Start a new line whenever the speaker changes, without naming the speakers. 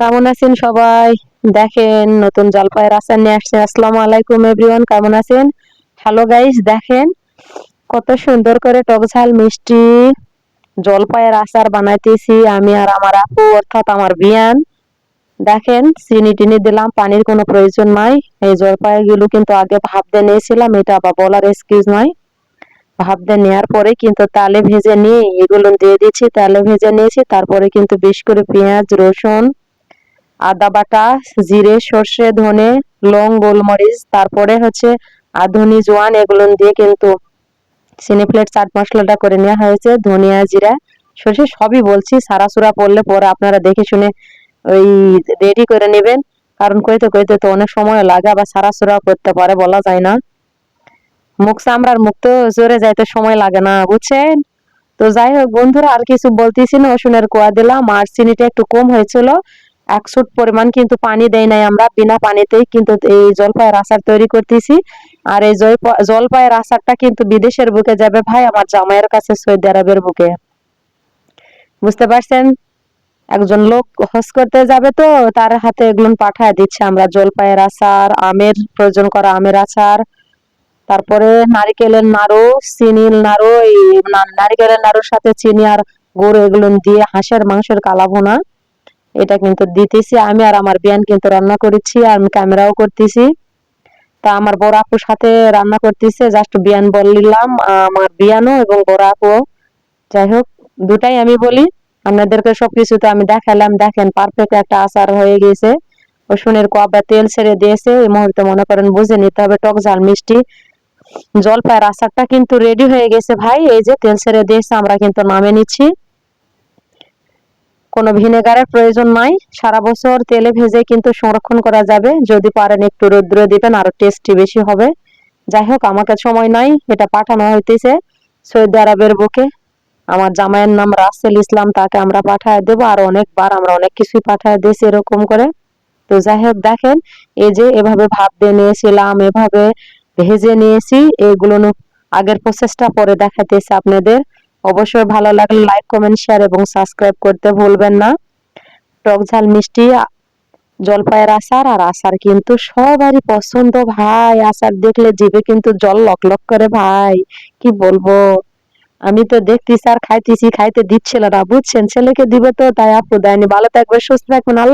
কেমন আছেন সবাই? দেখেন, নতুন জলপাইয়ের আচার নিয়ে আসছে। আসসালামু আলাইকুম এভরিওয়ান কেমন আছেন? হ্যালো গাইস দেখেন, কত সুন্দর করে টক ঝাল, মিষ্টি জলপাইয়ের আচার বানাইতেছি আমি আর আমার আপু, অর্থাৎ আমার বিয়ান। দেখেন, চিনি টিনি দিলাম, পানির কোনো প্রয়োজন নাই। এই জলপাইগুলো কিন্তু আগে ভাপ দিয়ে নিয়েছিলাম, এটা আবার বলার এক্সকিউজ নয় ভাপ দিয়ে নেওয়ার পরে কিন্তু তালে ভেজে নিয়ে, এগুলো দিয়ে দিচ্ছি, তালে ভেজে নিয়েছি, তারপরে কিন্তু বেশ করে পেঁয়াজ, রসুন আদা বাটা, জিরে, সর্ষে, ধনে, লং, গোলমরিচ, তারপরে হচ্ছে আধুনি জোয়ান, এগুলো দিয়ে কিন্তু চিনি প্লেট চাট মশলাটা করে নেওয়া হয়েছে, ধনিয়া জিরা, সর্ষে সবই বলছি সারা সুরা পড়লে পরে আপনারা দেখে শুনে ওই রেডি করে নেবেন। কারণ কইতে কইতে তো অনেক সময় লাগে, আবার সারা সুরা করতে পারে বলা যায় না। মুখ চামড়ার মুখ তো জোরে যাইতে সময় লাগে না, বুঝছেন? তো যাই হোক বন্ধুরা, আর কিছু বলতেছি না ওষুনের কোয়া দিলাম, আর চিনিটা একটু কম হয়েছিল। এক সুট পরিমাণ কিন্তু পানি দেয় নাই আমরা, বিনা পানিতেই কিন্তু এই জলপাইয়ের আচার তৈরি করতেছি। আর এই জলপাইয়ের আচারটা কিন্তু বিদেশের বুকে যাবে ভাই, আমার জামাইয়ের কাছে, সৌদি আরবের বুকে। বুঝতে পারছেন? একজন লোক হজ করতে যাবে তো, তার হাতে এগুলো পাঠায় দিচ্ছে আমরা জলপাইয়ের আচার, আমের প্রয়োজন করা আমের আচার। তারপরে নারিকেলের নাড়ু, চিনির নাড়ু, এই নারিকেলের নাড়ুর সাথে চিনি আর গুড় এগুলো দিয়ে হাঁসের মাংসের কালা ভুনা এটা কিন্তু দিতেছি। আমি আর আমার বিয়ান কিন্তু রান্না করেছি, আর আমি ক্যামেরাও করতেছি। তা আমার বড় আপুর সাথে রান্না করতেছে জাস্ট বিয়ান বললাম আমার বিয়ানও এবং বড় আপু। যাই হোক, দুটাই আমি বলি। আপনাদেরকে সবকিছু তো আমি দেখালাম। দেখেন পারফেক্ট একটা আচার হয়ে গেছে। রসুনের কবা তেল ছেড়ে দিয়েছে, এই মুহূর্তে মনে করেন বুঝে নিতে হবে, টক ঝাল মিষ্টি। জলপাইয়ের আচারটা কিন্তু রেডি হয়ে গেছে ভাই। এই যে তেল ছেড়ে দিয়েছে, আমরা কিন্তু নামে নিচ্ছি। কোনো ভিনেগারের প্রয়োজন নাই। সারা বছর তেলে ভেজে কিন্তু সংরক্ষণ করা যাবে। যদি পারেন একটু রৌদ্র দিবেন, আরও টেস্টি বেশি হবে। যাই হোক, আমাকে সময় নাই, এটা পাঠানো হইতেছে সৌদি আরবের বুকে। আমার জামাইয়ের নাম রাসেল ইসলাম, তাকে আমরা পাঠায় দেবো। আর অনেকবার আমরা অনেক কিছুই পাঠায় দিয়েছি এরকম করে। তো যাই হোক, দেখেন, এই যে এভাবে ভাব দিয়ে নিয়েছিলাম, এভাবে ভেজে নিয়েছি। এগুলো আগের প্রসেসটা পরে দেখাতেছি আপনাদের। অবশ্যই ভালো লাগলে লাইক কমেন্ট শেয়ার এবং সাবস্ক্রাইব করতে ভুলবেন না। টক ঝাল, মিষ্টি জলপাইয়ের আচার আর আচার কিন্তু সবারই পছন্দ ভাই। আচার দেখলে জিভে কিন্তু জল লক লক করে ভাই। কি বলব? আমি তো দেখতেছি আর খাইতেছি, খাইতে দিচ্ছিল না বুঝছেন? ছেলেকে দিবে তো, তাই আপু দেয়নি। ভালো থাকবে সুস্থ থাকবেন, আল্লাহ